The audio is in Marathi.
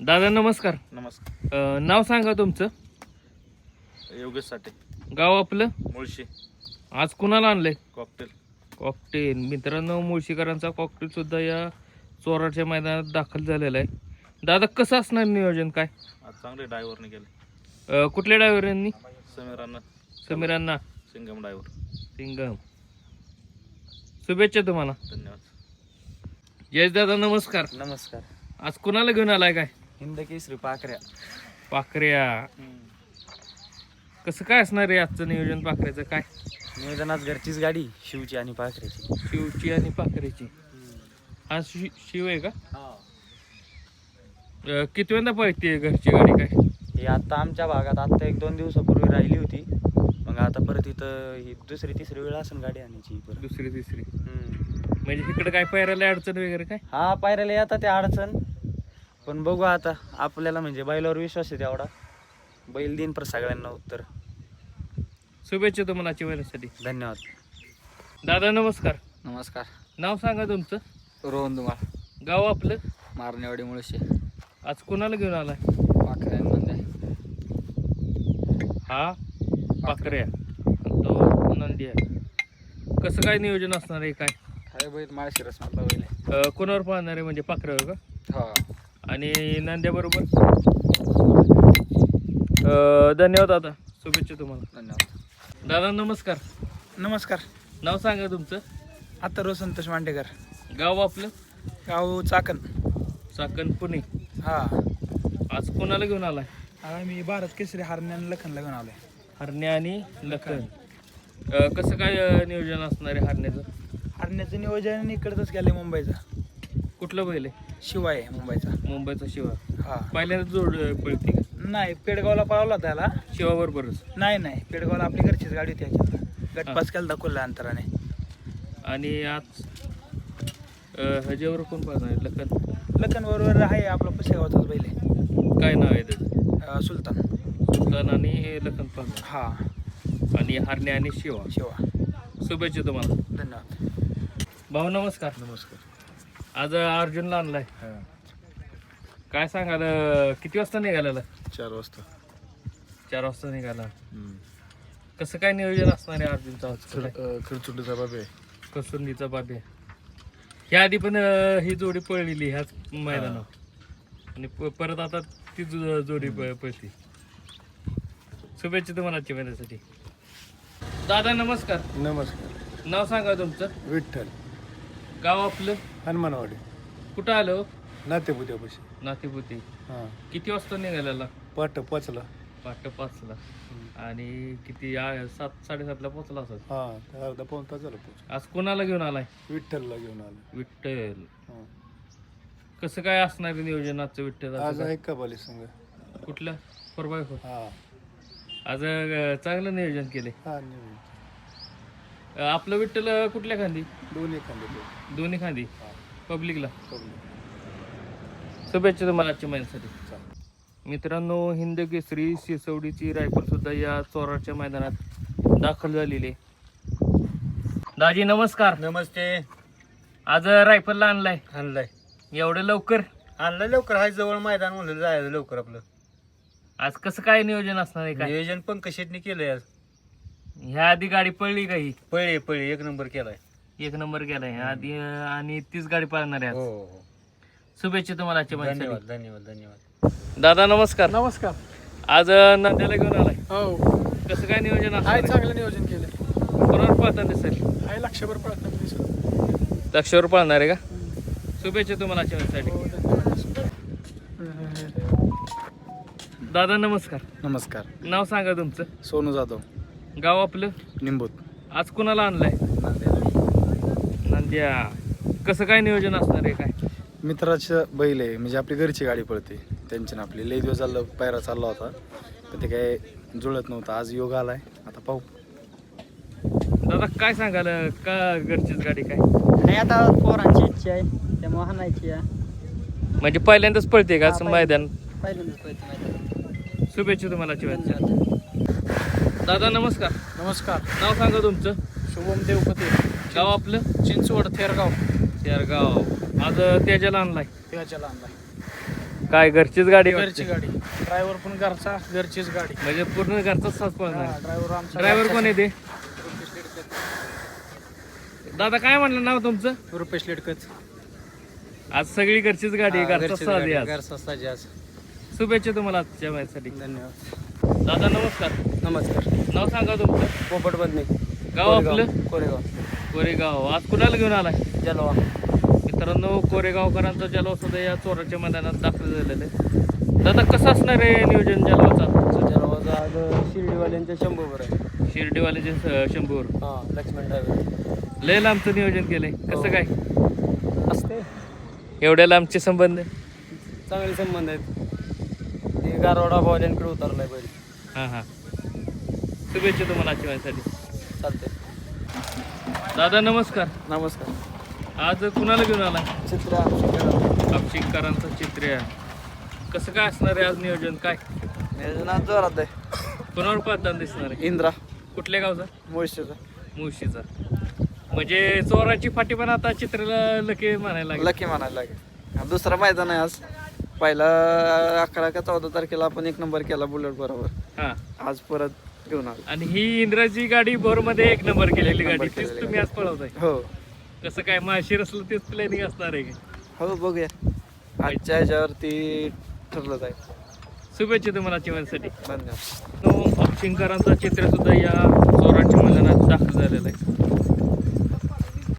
दादा नमस्कार. नमस्कार. अ, नाव सांगा तुमचं. योगेश साठे. गाव आपलं? मुळशी. आज कुणाला आणलंय? कॉकटेल. कॉकटेल. मित्रांनो मुळशीकरांचा कॉकटेल सुद्धा या चोराच्या मैदानात दाखल झालेला आहे. दादा कसं असणार नियोजन? काय? आज चांगले ड्रायव्हरने केले अ, कुठल्या ड्रायव्हरांनी समीरांना समीरांना सिंगम ड्रायव्हर सिंगम शुभेच्छा तुम्हाला. धन्यवाद. जयेश दादा नमस्कार. नमस्कार. आज कुणाला घेऊन आलाय काय? हिंद केसरी पाखऱ्या. पाखऱ्या. कसं काय असणार आहे आजचं नियोजन पाखऱ्याचं? काय? नियोजन आज घरचीच गाडी शिवची आणि पाखऱ्याची. शिवची आणि पाखऱ्याची. हा शि शिव आहे का? अ, कितव्यांदा पळते घरची गाडी काय? ही आता आमच्या भागात आता एक दोन दिवसापूर्वी राहिली होती. मग आता परत इथं ही दुसरी तिसरी वेळ असेल गाडी आणायची परत. दुसरी तिसरी. हम्म. म्हणजे इकडे काय पायरायला अडचण वगैरे काय? हा पायऱ्याला येतात ते अडचण. पण बघू आता आपल्याला म्हणजे बैलावर विश्वास आहे तेवढा. बैल देईन पर सगळ्यांना उत्तर. शुभेच्छा तुम्हाला महिन्यासाठी धन्यवाद. दादा नमस्कार. नमस्कार. नाव सांगा तुमचं. रोहन धुमाळ गाव आपलं? मारणेवाडी मुळशी. आज कुणाला घेऊन आलाय? पाखऱ्या मध्ये हा? पाखऱ्या तो नंदी आहे. कसं काय नियोजन असणार आहे काय? खरे बैल माळशी रसमधला बैल आहे. अ, कोणावर पाहणार आहे म्हणजे पाखऱ्यावर का? हो. आणि नांद्याबरोबर. धन्यवाद दादा. शुभेच्छा तुम्हाला. धन्यवाद. दादा नमस्कार. नमस्कार. नाव सांगा तुमचं. आता संतोष मांडेकर. गाव आपलं? गाव चाकण. चाकण पुणे. हा. आज कोणाला घेऊन आलाय? मी भारत केसरी हरण्यान लखनला घेऊन आलोय. हरण्या आणि लखन. अ, कसं काय अ, नियोजन असणार आहे हरण्याचं? हरण्याचं नियोजन इकडचंच केलंय मुंबईचं. कुठलं बैल आहे शिवाय आहे मुंबईचा. मुंबईचा शिवा. हा. पहिल्यांदा जोड पळते का? नाही पेडगावला पळवला त्याला. शिवा बरोबरच. नाही नाही. पेडगावला आपली घरचीच गाडी होती याच्यात. गटपास केला दाखवला अंतराने. आणि आज अ, ह्याच्यावर कोण पाहणार आहे? लखन. लखन बरोबर आहे आपला पुसेगावचाच बैल आहे. काय नाव आहे त्याचं? अं, सुलतान. सुलतान आणि लखन पाहणार. हा. आणि हरण्या आणि शिवा. शिवा. शुभेच्छा तुम्हाला. धन्यवाद. भाऊ नमस्कार. नमस्कार. आज अर्जुनला आणलाय. काय सांगाल किती वाजता निघालेला? चार वाजता. चार वाजता निघाला. कसं काय नियोजन असणार आहे अर्जुनचं? खिरचुंडीचा बाबे कसुंदीचा बाबे ह्या आधी पण ही जोडी पळलेली ह्याच मैदानावर. आणि परत आता ती जोडी प- पळती. शुभेच्छा तुम्हाला आजच्या दादा नमस्कार. नमस्कार. नाव सांगा तुमचं. विठ्ठल. गाव आपलं? हनुमानवाडी. कुठं आलं? नातेपुत्यापाशी. नातेपुती. हां. किती वाजता निघालेला? पाट पाचला. पहाटे पाचला. आणि किती आ- सात साडेसातला पोहोचला असत हां अर्धा पाऊन तास झाला पोच आज कोणाला घेऊन आलाय? विठ्ठलला घेऊन आलो. विठ्ठल. हां. कसं काय असणार आहे नियोजन आजचं विठ्ठल आज आहे कबाली संघ. कुठलं? फोर बाय फोर हां. आज अं, चांगलं नियोजन केले हां नेहमी आपलं विठ्ठल कुठल्या खांदी? दोन्ही खांदे दोन्ही खांदी. पब्लिकला? पब्लिक. शुभेच्छा तुम्हाला आजच्या महिन्यासाठी मित्रांनो हिंद केसरी सिसवडीची रायफल सुद्धा या चोराच्या मैदानात दाखल झालेली आहे. दाजी नमस्कार. नमस्ते. आज रायफलला आणलाय. आणलाय. एवढं लवकर? आणलं लवकर. हाय जवळ मैदान म्हणलं जायचं लवकर आपलं. आज कसं काय नियोजन असणार आहे काय? नियोजन पण कशेटने केलंय आज. ह्या आधी गाडी पडली का ही? पळे पळे एक नंबर केलाय. एक नंबर गेलाय आधी अं, आणि तीच गाडी पाळणार आहे आज. हो शुभेच्छा तुम्हाला आजच्या धन्यवाद धन्यवाद धन्यवाद. दादा नमस्कार. नमस्कार. आज अं, नंद्याला घेऊन आलाय. हो. कसं काय नियोजन आहे? असणार चांगलं नियोजन केलं कोणावर पाहता दिसेल? आहे लक्षभर पळत दिसत लक्षावर पाळणार आहे का? शुभेच्छा तुम्हाला आजच्या महिन्यासाठी दादा नमस्कार. नमस्कार. नाव सांगा तुमचं. सोनू जाधव. गाव आपलं? निंबूत आज कुणाला आणलाय? नंद्या. कसं काय नियोजन असणार आहे काय? मित्राचं बैल आहे. म्हणजे आपली घरची गाडी पळते. त्यांची ना आपली. लई दिवस झालं पायरा चालला होता. पण ते काय जुळत नव्हतं. आज योग आलाय. आता पाहू. दादा काय सांगाल? का घरचीच गाडी काय? नाही आता पोरांची इच्छा आहे. त्यामुळे हाणायची आहे म्हणजे पहिल्यांदाच पळते का? असं हा, मैदान? पहिल्यांदाच पळते माहिती शुभेच्छा तुम्हाला महिन्यासाठी दादा नमस्कार. नमस्कार. नाव सांगा तुमचं. शुभम देवपते. गाव आपलं? चिंचवड थेरगाव. शेरगाव आज त्याच्याला आणलाय. त्याच्याला आणलाय. काय घरचीच गाडी घरची. गाडी. ड्रायव्हर पण घरचा घरचीच गाडी. म्हणजे पूर्ण घरचाच साथ पळणार. ड्रायव्हर आमचा ड्रायव्हर कोण आहे ते? दादा काय म्हणलं नाव तुमचं? रुपेश लेटकच आज सगळी घरचीच गाडी आहे घरचा साजे आज. शुभेच्छा तुम्हाला आजच्या माझ्यासाठी धन्यवाद. दादा नमस्कार. नमस्कार. नाव सांगा तुमचं. पोपट बदने. गाव आपलं? कोरेगाव. कोरेगाव. आज कुणाला घेऊन आलाय? जलवा. मित्रांनो कोरेगावकरांचा जलवा सुद्धा या चोराच्या मैदानात दाखल झालेलं आहे. दादा कसं असणार आहे नियोजन जलवाचा? जलवाचा आज शिर्डीवाल्यांच्या शंभूवर आहे. शिर्डीवाल्याचे स- शंभूवर. हां लक्ष्मण ड्रायव्हर. लय लांबचं नियोजन केलंय. कसं काय? असते एवढ्या लांबचे संबंध? चांगले संबंध आहेत. ते गारवाडा भावाल्यांकडे उतरलाय बैल. हां हां. शुभेच्छा तुम्हाला आजच्या माझ्यासाठी चालते दादा नमस्कार. नमस्कार. आज कुणाला घेऊन आला? चित्रा अक्षिकरांचा चित्र. आहे कसं काय असणार आहे आज नियोजन? काय? नियोजनात जोरात आहे. कुणावर पाहताना दिसणार आहे? इंद्रा. कुठल्या गावचा? मुळशीचा. मुळशीचा. म्हणजे चोराची फाटी पण आता चित्राला लके म्हणायला लागेल. लकी म्हणायला लागेल. दुसरा मैदान आहे आज. पहिला अकरा का चौदा तारखेला आपण एक नंबर केला बुलेट बरोबर. हां. आज परत घेऊन आलो. आणि ही इंद्राची गाडी बोरमध्ये एक नंबर केलेली एक नंबर गाडी तीच केलेली तुम्ही आज पळवताय. हो. कसं काय माशिर असलं तेच प्लॅनिंग असणार आहे का? हो बघूया. आजच्या ह्याच्यावरती ठरलं जाईल शुभेच्छा तुम्हाला चिवण्यासाठी धन्यवाद. अक्षिंकरांचा चित्र सुद्धा या चोराच्या मैदानात दाखल झालेला आहे.